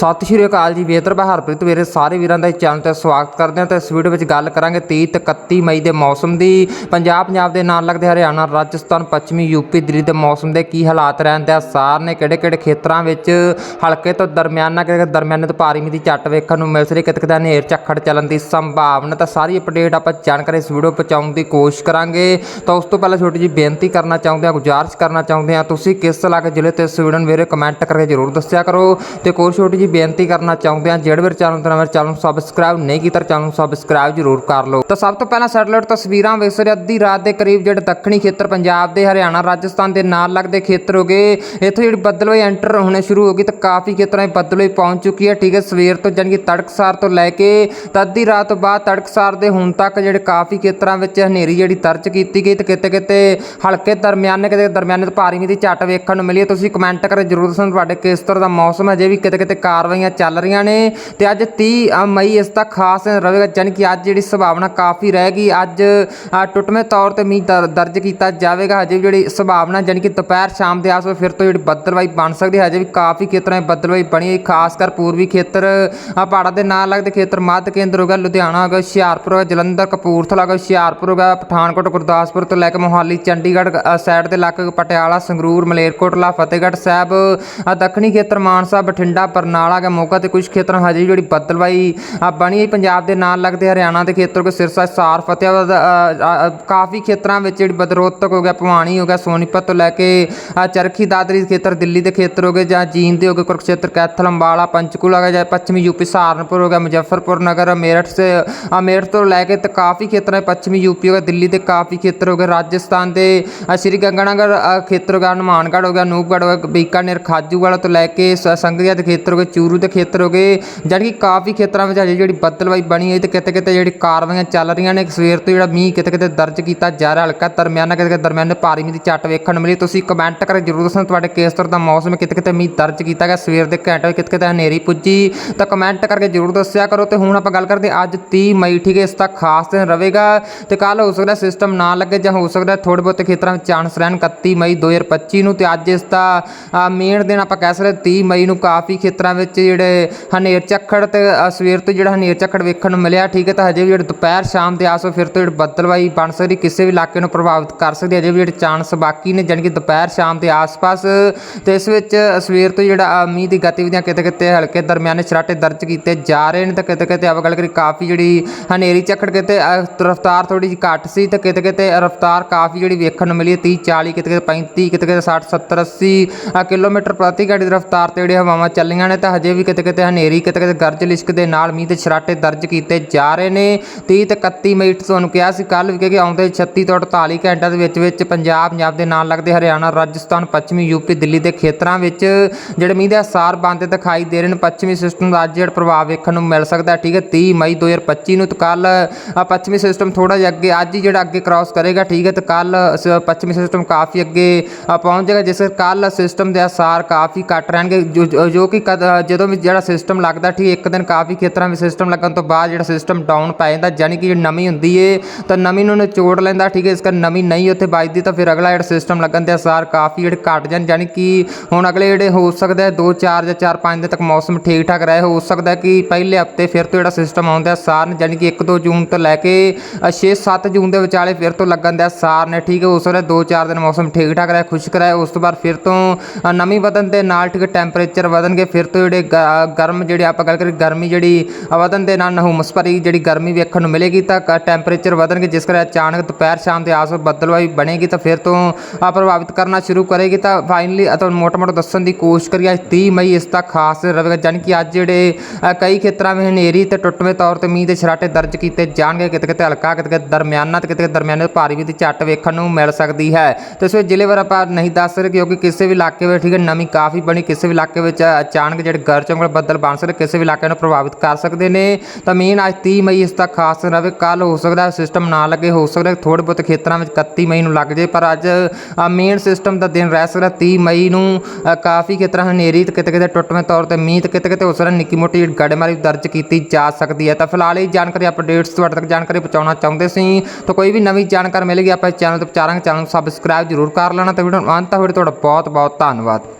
ਸਤਿ ਸ਼੍ਰੀ ਅਕਾਲ ਜੀ, ਵੇਤਰ ਵੇਦਰ ਹਰਪ੍ਰੀਤ ਵੀਰੇ, ਸਾਰੇ ਵੀਰਾਂ ਦਾ ਇਸ ਚੈਨਲ ਤੇ ਸਵਾਗਤ ਕਰਦੇ ਹਾਂ ਤੇ ਇਸ ਵੀਡੀਓ ਵਿੱਚ ਗੱਲ ਕਰਾਂਗੇ 30 ਤੇ 31 ਮਈ ਦੇ ਮੌਸਮ ਦੀ। ਪੰਜਾਬ ਪੰਜਾਬ ਦੇ ਨਾਲ ਲੱਗਦੇ ਹਰਿਆਣਾ, ਰਾਜਸਥਾਨ, ਪੱਛਮੀ ਯੂਪੀ ਦਿੱਲੀ ਦੇ ਮੌਸਮ ਦੇ ਕੀ ਹਾਲਾਤ ਰਹਿੰਦੇ ਆ, ਸਾਰ ਨੇ ਕਿਹੜੇ ਕਿਹੜੇ ਖੇਤਰਾਂ ਵਿੱਚ ਹਲਕੇ ਤੋਂ ਦਰਮਿਆਨਾ ਕਿਤੇ ਦਰਮਿਆਨੇ ਤੋਂ ਭਾਰੀ ਮੀਂਹ ਦੀ ਝੱਟ ਵੇਖਣ ਨੂੰ ਮਿਲ ਸਕਦੀ ਕਿਤੇ ਕਿਤੇ ਹਨੇਰ ਝੱਖੜ ਚੱਲਣ ਦੀ ਸੰਭਾਵਨਾ ਤਾਂ ਸਾਰੀ ਅਪਡੇਟ ਆਪਾਂ ਜਾਣਕਾਰੀ ਇਸ ਵੀਡੀਓ ਪਹੁੰਚਾਉਣ ਦੀ ਕੋਸ਼ਿਸ਼ ਕਰਾਂਗੇ। ਤਾਂ ਉਸ ਤੋਂ ਪਹਿਲਾਂ ਛੋਟੀ ਜਿਹੀ ਬੇਨਤੀ ਕਰਨਾ ਚਾਹੁੰਦੇ ਹਾਂ, ਗੁਜ਼ਾਰਿਸ਼ ਕਰਨਾ ਚਾਹੁੰਦੇ ਹਾਂ, ਤੁਸੀਂ ਕਿਸ ਇਲਾਕੇ ਜ਼ਿਲ੍ਹੇ ਤੇ ਇਸ ਵੀਡੀਓ ਨੂੰ ਵੀਰੇ ਕਮੈਂਟ ਕਰਕੇ ਜਰੂਰ ਦੱਸਿਆ ਕਰੋ। ਤੇ ਕੋਈ ਛੋਟੀ ਜਿਹੀ ਬੇਨਤੀ ਕਰਨਾ ਚਾਹੁੰਦੇ ਹਾਂ, ਜਿਹੜੇ ਵੀਰ ਚੈਨਲ ਤੇ ਨਵੇਂ ਚੈਨਲ ਨੂੰ ਸਬਸਕ੍ਰਾਈਬ ਨਹੀਂ ਕੀਤਾ ਚੈਨਲ ਨੂੰ ਸਬਸਕ੍ਰਾਈਬ ਜਰੂਰ ਕਰ ਲਓ। ਤਾਂ ਸਭ ਤੋਂ ਪਹਿਲਾਂ ਸੈਟਲਾਈਟ ਤਸਵੀਰਾਂ ਵੇਖ ਰਹੇ ਅੱਧੀ ਰਾਤ ਦੇ ਕਰੀਬ ਜਿਹੜੇ ਦੱਖਣੀ ਖੇਤਰ ਪੰਜਾਬ ਦੇ, ਹਰਿਆਣਾ, ਰਾਜਸਥਾਨ ਦੇ ਨਾਲ ਲੱਗਦੇ ਖੇਤਰ ਹੋ ਗਏ। ਇੱਥੇ ਜਿਹੜੀ ਬੱਦਲਵਾਈ ਐਂਟਰ ਹੋਣੇ ਸ਼ੁਰੂ ਹੋ ਗਈ, ਤਾਂ ਕਾਫੀ ਖੇਤਰਾਂ ਵਿੱਚ ਬੱਦਲਵਾਈ ਪਹੁੰਚ ਚੁੱਕੀ ਹੈ। ਠੀਕ ਹੈ, ਸਵੇਰ ਤੋਂ ਜਾਣੀ ਕਿ ਤੜਕਸਾਰ ਤੋਂ ਲੈ ਕੇ ਤਾਂ ਅੱਧੀ ਰਾਤ ਤੋਂ ਬਾਅਦ ਤੜਕਸਾਰ ਦੇ ਹੁਣ ਤੱਕ ਜਿਹੜੇ ਕਾਫੀ ਖੇਤਰਾਂ ਵਿੱਚ ਹਨੇਰੀ ਜਿਹੜੀ ਦਰਜ ਕੀਤੀ ਗਈ, ਤੇ ਕਿਤੇ ਕਿਤੇ ਹਲਕੇ ਦਰਮਿਆਨੇ, ਕਿਤੇ ਦਰਮਿਆਨੇ ਤੋਂ ਭਾਰੀ ਮੀਂਹ ਦੀ ਝੱਟ ਵੇਖਣ ਨੂੰ ਮਿਲੀ ਹੈ। ਤੁਸੀਂ ਕਮੈਂਟ ਕਰਕੇ ਜਰੂਰ ਦੱਸਣਾ ਤੁਹਾਡੇ ਕਿਸ ਤਰ੍ਹਾਂ ਦਾ ਮੌਸਮ ਹੈ, ਜੇ ਵੀ ਕਿਤੇ ਕਿਤੇ ਕਾਰਵਾਈਆਂ ਚੱਲ ਰਹੀਆਂ ਨੇ ਤੇ ਅੱਜ 30 ਮਈ ਇਸ ਦਾ ਖਾਸ ਰਹੇਗਾ ਜਾਣੀ ਕਿ ਅੱਜ ਜਿਹੜੀ ਸੰਭਾਵਨਾ ਕਾਫੀ ਰਹੇਗੀ। ਅੱਜ ਟੁੱਟਵੇਂ ਤੌਰ ਤੇ ਮੀਂਹ ਦਰ- ਦਰਜ ਕੀਤਾ ਜਾਵੇਗਾ। ਹਜੇ ਵੀ ਜਿਹੜੀ ਸੰਭਾਵਨਾ, ਜਾਣੀ ਕਿ ਦੁਪਹਿਰ ਸ਼ਾਮ ਦੇ ਆਸ-ਪਾਸ ਫਿਰ ਤੋਂ ਜਿਹੜੀ ਬੱਦਲਵਾਈ ਬਣ ਸਕਦੀ ਹੈ। ਹਜੇ ਵੀ ਕਾਫੀ ਖੇਤਰਾਂ 'ਚ ਬੱਦਲਵਾਈ ਬਣੀ ਹੈ ਖਾਸ ਕਰ ਪੂਰਬੀ ਖੇਤਰ ਪਹਾੜਾਂ ਦੇ ਨਾਲ ਲੱਗਦੇ ਖੇਤਰ, ਮੱਧ ਕੇਂਦਰ ਹੋ ਗਿਆ, ਲੁਧਿਆਣਾ ਹੋ ਗਿਆ, ਹੁਸ਼ਿਆਰਪੁਰ ਹੋ ਗਿਆ, ਜਲੰਧਰ, ਕਪੂਰਥਲਾ ਹੋ ਹੁਸ਼ਿਆਰਪੁਰ ਹੋ ਗਿਆ, ਪਠਾਨਕੋਟ, ਗੁਰਦਾਸਪੁਰ ਤੋਂ ਲੈ ਕੇ ਮੋਹਾਲੀ, ਚੰਡੀਗੜ੍ਹ ਸਾਈਡ ਦੇ ਇਲਾਕੇ, ਪਟਿਆਲਾ, ਸੰਗਰੂਰ, ਮਲੇਰਕੋਟਲਾ, ਫਤਿਹਗੜ੍ਹ ਸਾਹਿਬ ਦੱਖਣੀ ਖੇਤਰ, ਮਾਨਸਾ, ਬਠਿੰਡਾ, ਬਰਨਾਲਾ ਗਿਆ ਮੋਗਾ ਤੇ ਕੁਝ ਖੇਤਰਾਂ ਹਜੇ ਜਿਹੜੀ ਬੱਦਲਵਾਈ ਬਣੀ ਹੈ ਪੰਜਾਬ ਦੇ ਨਾਲ ਲੱਗਦੇ ਹਰਿਆਣਾ ਦੇ ਖੇਤਰ ਕੋ ਸਿਰਸਾ, ਸਾਰ ਫਤਿਆਬਾਦ ਕਾਫੀ ਖੇਤਰਾਂ ਵਿੱਚ ਜਿਹੜੀ ਬਦਰੋਤਕ ਹੋ ਗਿਆ, ਭਵਾਨੀ ਹੋ ਗਿਆ, ਸੋਨੀਪਤ ਤੋਂ ਲੈ ਕੇ ਚਰਖੀ ਦਾਦਰੀ ਖੇਤਰ, ਦਿੱਲੀ ਦੇ ਖੇਤਰ ਹੋ ਗਏ ਜਾਂ ਜੀਨ ਦੇ ਹੋ ਗਏ, ਕੁਰਕਸ਼ੇਤਰ, ਕੈਥਲ, ਅੰਬਾਲਾ, ਪੰਚਕੂਲਾ ਹੋ ਗਿਆ ਜਾਂ ਪੱਛਮੀ ਯੂਪੀ ਸਹਾਰਨਪੁਰ ਹੋ ਗਿਆ, ਮੁਜ਼ੱਫਰਪੁਰ ਨਗਰ, ਮੇਰਠ ਸੇ ਮੇਰਠ ਤੋਂ ਲੈ ਕੇ ਤੇ ਕਾਫੀ ਖੇਤਰਾਂ ਪੱਛਮੀ ਯੂਪੀ ਹੋ ਗਿਆ ਦਿੱਲੀ ਦੇ ਕਾਫੀ ਖੇਤਰ ਹੋ ਗਏ, ਰਾਜਸਥਾਨ ਦੇ ਸ਼੍ਰੀ ਗੰਗਾਨਗਰ ਖੇਤਰ ਹੋ ਗਿਆ, ਹਨੂਮਾਨਗੜ੍ਹ ਹੋ ਗਿਆ, ਨੂਪਗੜ੍ਹ ਹੋ ਗਿਆ, ਬੀਕਾਨੇਰ, ਖਾਜੂਵਾਲਾ ਤੋਂ ਲੈ ਕੇ ਸ- ਸੰਗਰੀਆ ਦੇ ਖੇਤਰ ਹੋ ਗਏ ਚੂਰੂ ਦੇ ਖੇਤਰ ਹੋ ਗਏ, ਜਾਣੀ ਕਿ ਕਾਫੀ ਖੇਤਰਾਂ ਵਿੱਚ ਹਜੇ ਜਿਹੜੀ ਬੱਦਲਵਾਈ ਬਣੀ ਹੈ ਤੇ ਕਿਤੇ ਕਿਤੇ ਜਿਹੜੀ ਕਾਰਵਾਈਆਂ ਚੱਲ ਰਹੀਆਂ ਨੇ ਸਵੇਰ ਤੋਂ ਜਿਹੜਾ ਮੀਂਹ ਕਿਤੇ ਕਿਤੇ ਦਰਜ ਕੀਤਾ ਜਾ ਰਿਹਾ, ਹਲਕਾ ਦਰਮਿਆਨਾ, ਕਿਤੇ ਕਿਤੇ ਦਰਮਿਆਨੇ ਭਾਰੀ ਮੀਂਹ ਦੀ ਝੱਟ ਵੇਖਣ ਨੂੰ ਮਿਲੀ। ਤੁਸੀਂ ਕਮੈਂਟ ਕਰਕੇ ਜਰੂਰ ਦੱਸਣਾ, ਤੁਹਾਡੇ ਕਿਸ ਤਰ੍ਹਾਂ ਦਾ ਮੌਸਮ ਕਿਤੇ ਕਿਤੇ ਮੀਂਹ ਦਰਜ ਕੀਤਾ ਗਿਆ, ਸਵੇਰ ਦੇ ਘੰਟੇ ਵਿੱਚ ਕਿਤੇ ਕਿਤੇ ਹਨੇਰੀ ਪੁੱਜੀ। ਤਾਂ ਕਮੈਂਟ ਕਰਕੇ ਜਰੂਰ ਦੱਸਿਆ ਕਰੋ ਤੇ ਹੁਣ ਆਪਾਂ ਗੱਲ ਕਰਦੇ ਹਾਂ ਅੱਜ 30 ਮਈ, ਠੀਕ ਹੈ, ਇਸ ਦਾ ਖਾਸ ਦਿਨ ਰਹੇਗਾ ਤੇ ਕੱਲ ਹੋ ਸਕਦਾ ਸਿਸਟਮ ਨਾ ਲੱਗੇ ਜਾਂ ਹੋ ਸਕਦਾ ਥੋੜੇ ਬਹੁਤੇ ਖੇਤਰਾਂ ਵਿੱਚ ਚਾਂਸ ਰਹਿਣ 31 ਮਈ 2025 ਨੂੰ ਤੇ ਅੱਜ ਇਸ ਦਾ ਮੇਨ ਦਿਨ ਆਪਾਂ ਕਹਿ ਸਕਦੇ 30 ਮਈ ਨੂੰ ਕਾਫੀ ਖੇਤਰਾਂ ਵਿੱਚ ਜਿਹੜੇ ਹਨੇਰ ਝੱਖੜ ਤੇ ਸਵੇਰ ਤੋਂ ਜਿਹੜਾ ਹਨੇਰ ਝੱਖੜ ਵੇਖਣ ਨੂੰ ਮਿਲਿਆ, ਠੀਕ ਹੈ, ਤਾਂ ਹਜੇ ਵੀ ਜਿਹੜੇ ਦੁਪਹਿਰ ਸ਼ਾਮ ਦੇ ਆਸ ਫਿਰ ਤੋਂ ਜਿਹੜੇ ਬੱਦਲਵਾਈ ਬਣ ਸਕਦੀ, ਕਿਸੇ ਵੀ ਇਲਾਕੇ ਨੂੰ ਪ੍ਰਭਾਵਿਤ ਕਰ ਸਕਦੀ ਹੈ ਹਜੇ ਵੀ ਜਿਹੜੇ ਚਾਂਸ ਬਾਕੀ ਨੇ, ਜਾਣੀ ਕਿ ਦੁਪਹਿਰ ਸ਼ਾਮ ਦੇ ਆਸ-ਪਾਸ, ਤੇ ਇਸ ਵਿੱਚ ਸਵੇਰ ਤੋਂ ਜਿਹੜਾ ਮੀਂਹ ਦੀ ਗਤੀਵਿਧੀਆਂ ਕਿਤੇ ਕਿਤੇ ਹਲਕੇ ਦਰਮਿਆਨੇ ਛਰਾਟੇ ਦਰਜ ਕੀਤੇ ਜਾ ਰਹੇ ਨੇ, ਤੇ ਕਿਤੇ ਕਿਤੇ ਆਪਾਂ ਗੱਲ ਕਰੀ ਕਾਫੀ ਜਿਹੜੀ ਹਨੇਰੀ ਝੱਖੜ ਕਿਤੇ ਰਫ਼ਤਾਰ ਥੋੜੀ ਜਿਹੀ ਘੱਟ ਸੀ, ਤੇ ਕਿਤੇ ਕਿਤੇ ਰਫ਼ਤਾਰ ਕਾਫੀ ਜਿਹੜੀ ਵੇਖਣ ਨੂੰ ਮਿਲੀ 30 40 ਕਿਤੇ ਕਿਤੇ 35 ਕਿਤੇ ਕਿਤੇ 60 70 80 ਕਿਲੋਮੀਟਰ ਪ੍ਰਤੀ ਘੰਟੇ ਦੀ ਰਫ਼ਤਾਰ ਤੇ ਜਿਹੜੀ ਹਵਾਵਾਂ ਚੱਲੀਆਂ ਨੇ, ਤਾਂ ਹਜੇ ਵੀ ਕਿਤੇ ਕਿਤੇ ਹਨੇਰੀ, ਕਿਤੇ ਕਿਤੇ ਗਰਜ ਲਿਸ਼ਕ ਦੇ ਨਾਲ ਮੀਂਹ ਦੇ ਛਰਾਟੇ ਦਰਜ ਕੀਤੇ ਜਾ ਰਹੇ ਨੇ। 30 ਤੇ 31 ਮਈ ਤੁਹਾਨੂੰ ਕਿਹਾ ਸੀ ਕੱਲ ਵੀ ਕਿ ਆਉਂਦੇ 36 ਤੋਂ 48 ਘੰਟਿਆਂ ਦੇ ਵਿੱਚ ਵਿੱਚ ਪੰਜਾਬ ਪੰਜਾਬ ਦੇ ਨਾਲ ਲੱਗਦੇ ਹਰਿਆਣਾ, ਰਾਜਸਥਾਨ, ਪੱਛਮੀ ਯੂਪੀ ਦਿੱਲੀ ਦੇ ਖੇਤਰਾਂ ਵਿੱਚ ਜਿਹੜੇ ਮੀਂਹ ਦੇ ਅਸਾਰ ਬੰਦ ਦਿਖਾਈ ਦੇ ਰਹੇ ਨੇ। ਪੱਛਮੀ ਸਿਸਟਮ ਦਾ ਅੱਜ ਜਿਹੜਾ ਪ੍ਰਭਾਵ ਵੇਖਣ ਨੂੰ ਮਿਲ ਸਕਦਾ ਠੀਕ ਹੈ 30 ਮਈ 2025 ਨੂੰ ਤੇ ਕੱਲ ਪੱਛਮੀ ਸਿਸਟਮ ਥੋੜਾ ਜਿਹਾ ਅੱਗੇ, ਅੱਜ ਹੀ ਜਿਹੜਾ ਅੱਗੇ ਕ੍ਰਾਸ ਕਰੇਗਾ, ਠੀਕ ਹੈ, ਤੇ ਕੱਲ ਪੱਛਮੀ ਸਿਸਟਮ ਕਾਫੀ ਅੱਗੇ ਪਹੁੰਚ ਜਾਏਗਾ, ਜਿਸ ਕੱਲ ਸਿਸਟਮ ਦੇ ਅਸਾਰ ਕਾਫੀ ਘੱਟ ਰਹਿਣਗੇ, ਜੋ- ਜੋ ਜੋ ਕਿ ਕਦ- ਜਦੋਂ ਵੀ ਜਿਹੜਾ ਸਿਸਟਮ ਲੱਗਦਾ ਠੀਕ ਇੱਕ ਦਿਨ ਕਾਫੀ ਖੇਤਰਾਂ ਵਿੱਚ ਸਿਸਟਮ ਲੱਗਣ ਤੋਂ ਬਾਅਦ ਜਿਹੜਾ ਸਿਸਟਮ ਡਾਊਨ ਪੈ ਜਾਂਦਾ ਜਾਨੀ ਕਿ ਜਿਹੜੀ ਨਮੀ ਹੁੰਦੀ ਏ ਤਾਂ ਨਮੀ ਨੂੰ ਨਿਚੋੜ ਲੈਂਦਾ ਠੀਕ ਹੈ ਇਸ ਕਰ ਨਮੀ ਨਹੀਂ ਉੱਥੇ ਵੱਜਦੀ ਤਾਂ ਫਿਰ ਅਗਲਾ ਜਿਹੜਾ ਸਿਸਟਮ ਲੱਗਣ ਦੇ ਅਸਾਰ ਕਾਫੀ ਜਿਹੜੇ ਘਟ ਜਾਣ ਜਾਨੀ ਕਿ ਹੁਣ ਅਗਲੇ ਜਿਹੜੇ ਹੋ ਸਕਦਾ ਹੈ 2 4 ਜਾਂ 4 5 ਦਿਨ ਤੱਕ ਮੌਸਮ ਠੀਕ ਠਾਕ ਰਹੇ ਹੋ ਸਕਦਾ ਕਿ ਪਹਿਲੇ ਹਫ਼ਤੇ ਫਿਰ ਤੋਂ ਜਿਹੜਾ ਸਿਸਟਮ ਆਉਂਦਾ ਸਾਰ ਨੇ ਜਾਨੀ ਕਿ 1 2 ਜੂਨ ਤੋਂ ਲੈ ਕੇ 6 7 ਜੂਨ ਦੇ ਵਿਚਾਲੇ ਫਿਰ ਤੋਂ ਲੱਗਣ ਦੇ ਸਾਰ ਨੇ ਠੀਕ ਹੈ ਉਸ ਵੇਲੇ 2 4 ਦਿਨ ਮੌਸਮ ਠੀਕ ਠਾਕ ਰਹੇ ਖੁਸ਼ਕ ਰਹੇ ਉਸ ਤੋਂ ਬਾਅਦ ਫਿਰ ਤੋਂ ਅ, ਨਮੀ ਵਧਣ ਦੇ ਨਾਲ ਠੀਕ ਟੈਂਪਰੇਚਰ ਵਧਣਗੇ ਫਿਰ ਤੋਂ ਜਿਹੜੇ ਗ- ਗਰਮ ਜਿਹੜੇ ਆਪਾਂ ਗੱਲ ਕਰੀਏ ਗਰਮੀ ਜਿਹੜੀ ਅ, ਵਧਣ ਦੇ ਨਾਲ ਹੁਮਸ ਭਰੀ ਜਿਹੜੀ ਗਰਮੀ ਵੇਖਣ ਨੂੰ ਮਿਲੇਗੀ ਤਾਂ ਟੈਂਪਰੇਚਰ ਵਧਣਗੇ ਜਿਸ ਕਰਕੇ ਅਚਾਨਕ ਦੁਪਹਿਰ ਸ਼ਾਮ ਦੇ ਆਸ ਬੱਦਲਵਾਈ ਬਣੇਗੀ ਤਾਂ ਫਿਰ ਤੋਂ ਅ, ਪ੍ਰਭਾਵਿਤ ਕਰਨਾ ਸ਼ੁਰੂ ਕਰੇਗੀ ਤਾਂ ਫਾਈਨਲੀ ਤੁਹਾਨੂੰ ਮੋਟਾ ਮੋਟਾ ਦੱਸਣ ਦੀ ਕੋਸ਼ਿਸ਼ ਕਰੀ ਅੱਜ 30 ਮਈ ਇਸ ਦਾ ਖਾਸ ਰਹੇਗਾ ਜਾਣੀ ਕਿ ਅੱਜ ਜਿਹੜੇ ਕਈ ਖੇਤਰਾਂ ਵਿੱਚ ਹਨੇਰੀ ਤੇ ਟੁੱਟਵੇਂ ਤੌਰ ਤੇ ਮੀਂਹ ਦੇ ਛਰਾਟੇ ਦਰਜ ਕੀਤੇ ਜਾਣਗੇ ਕਿਤੇ ਕਿਤੇ ਹਲਕਾ ਕਿਤੇ ਕਿਤੇ ਦਰਮਿਆਨਾ ਤੇ ਕਿਤੇ ਕਿਤੇ ਦਰਮਿਆਨੇ ਭਾਰੀ ਵੀ ਦੀ ਝੱਟ ਵੇਖਣ ਨੂੰ ਮਿਲ ਸਕਦੀ ਹੈ। ਤੇ ਇਸ ਜ਼ਿਲ੍ਹੇ ਵਾਰ ਆਪਾਂ ਨਹੀਂ ਦੱਸ ਰਹੇ ਕਿਉਂਕਿ ਕਿਸੇ ਵੀ ਇਲਾਕੇ ਵਿੱਚ ਠੀਕ ਹੈ ਨਮੀ ਕਾਫੀ ਬਣੀ ਕਿਸੇ ਵੀ ਇਲਾਕੇ ਵਿੱਚ ਅਚਾਨਕ ਜਿਹੜੇ ਗਰਜ ਵਾਲੇ ਬੱਦਲ ਬਣ ਸਕਦੇ ਕਿਸੇ ਵੀ ਇਲਾਕੇ ਨੂੰ ਪ੍ਰਭਾਵਿਤ ਕਰ ਸਕਦੇ ਨੇ। ਤਾਂ ਮੇਨ ਅੱਜ 30 ਮਈ ਇਸ ਦਾ ਖਾਸ ਦਿਨ ਰਵੇ ਕੱਲ ਹੋ ਸਕਦਾ ਸਿਸਟਮ ਨਾ ਲੱਗੇ, ਹੋ ਸਕਦਾ ਥੋੜੇ ਬਹੁਤ ਖੇਤਰਾਂ ਵਿੱਚ 31 ਮਈ ਨੂੰ ਲੱਗ ਜੇ, ਪਰ ਅੱਜ ਮੇਨ ਸਿਸਟਮ ਦਾ ਦਿਨ ਰਹਿ ਸਕਦਾ 30 ਮਈ ਨੂੰ। ਕਾਫੀ ਖੇਤਰਾਂ ਹਨੇਰੀ ਤੇ ਕਿਤੇ ਕਿਤੇ ਟੁੱਟਵੇਂ ਤੌਰ ਤੇ ਮੀਂਹ ਤੇ ਕਿਤੇ ਕਿਤੇ ਹੋ ਸਕਦਾ ਨਿੱਕੀ ਮੋਟੀ ਗੜੇਮਾਰੀ ਦਰਜ ਕੀਤੀ ਜਾ ਸਕਦੀ ਹੈ। ਤਾਂ ਫਿਲਹਾਲ ਇਹ ਜਾਣਕਾਰੀ ਅਪਡੇਟਸ ਤੁਹਾਡੇ ਤੱਕ ਜਾਣਕਾਰੀ ਪਹੁੰਚਾਉਣਾ ਚਾਹੁੰਦੇ ਸੀ। ਤਾਂ ਕੋਈ ਵੀ ਨਵੀਂ ਜਾਣਕਾਰੀ ਮਿਲੇਗੀ, ਆਪਾਂ ਚੈਨਲ ਤੇ ਵਿਚਾਰਾਂਗੇ ਚੈਨਲ ਨੂੰ ਸਬਸਕ੍ਰਾਈਬ ਜ਼ਰੂਰ ਕਰ ਲੈਣਾ। ਤੇ ਵੀਡੀਓ ਨੂੰ ਅੰਤ ਤੱਕ ਤੁਹਾਡਾ ਬਹੁਤ ਬਹੁਤ ਧੰਨਵਾਦ।